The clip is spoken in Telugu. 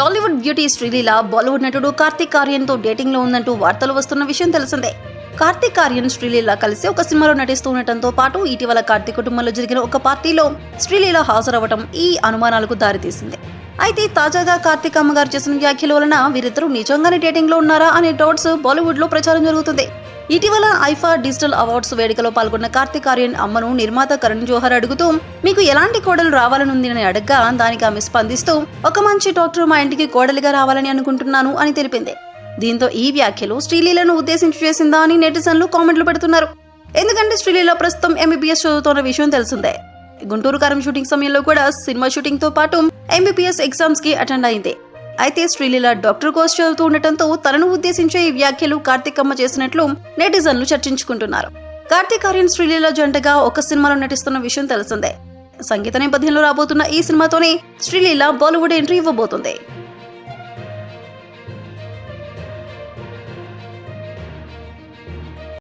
టాలీవుడ్ బ్యూటీ శ్రీలీల బాలీవుడ్ నటుడు కార్తీక్ ఆర్యన్తో డేటింగ్లో డేటింగ్లో ఉందంటూ వార్తలు వస్తున్న విషయం తెలిసిందే. కార్తీక్ ఆర్యన్ శ్రీలీల కలిసి ఒక సినిమాలో నటిస్తూ ఉండటంతో పాటు ఇటీవల కార్తీక్ కుటుంబంలో జరిగిన ఒక పార్టీలో శ్రీలీల హాజరవ్వటం ఈ అనుమానాలకు దారితీసింది. అయితే తాజాగా కార్తీక్ అమ్మగారు చేసిన వ్యాఖ్యల వలన వీరిద్దరూ నిజంగానే డేటింగ్లో ఉన్నారా అనే డౌట్స్ బాలీవుడ్లో ప్రచారం జరుగుతుంది. ఇటీవల ఐఫా డిజిటల్ అవార్డ్స్ వేడుకలో పాల్గొన్న కార్తిక్ ఆర్యన్ అమ్మను నిర్మాత కరణ్ జోహర్ అడుగుతూ మీకు ఎలాంటి కోడలు రావాలనుంది అని అడగ్గా దానికి ఆమె స్పందిస్తూ ఒక మంచి డాక్టర్ మా ఇంటికి కోడలిగా రావాలని అనుకుంటున్నాను అని తెలిపింది. దీంతో ఈ వ్యాఖ్యలు శ్రీలీలను ఉద్దేశించి చేసిందా అని నెటిజన్లు కామెంట్లు పెడుతున్నారు. ఎందుకంటే శ్రీలీల ప్రస్తుతం ఎంబీబీఎస్ చదువుతున్న విషయం తెలిసిందే. గుంటూరు కారం షూటింగ్ సమయంలో కూడా సినిమా షూటింగ్తో పాటు ఎంబీబీఎస్ ఎగ్జామ్స్కి అటెండ్ అయింది. అయితే శ్రీలీల డాక్టర్ కోర్స్ చదువుతూ ఉండటంతో తనను ఉద్దేశించే ఈ వ్యాఖ్యలు కార్తికమ్మ చేసినట్లు నెటిజన్లు చర్చించుకుంటున్నారు. కార్తీక్ ఆర్యన్ శ్రీలీల జంటగా ఒక సినిమాలో నటిస్తున్న విషయం తెలిసిందే. సంగీత నేపథ్యంలో రాబోతున్న ఈ సినిమాతోనే శ్రీలీల బాలీవుడ్ ఎంట్రీ ఇవ్వబోతుంది.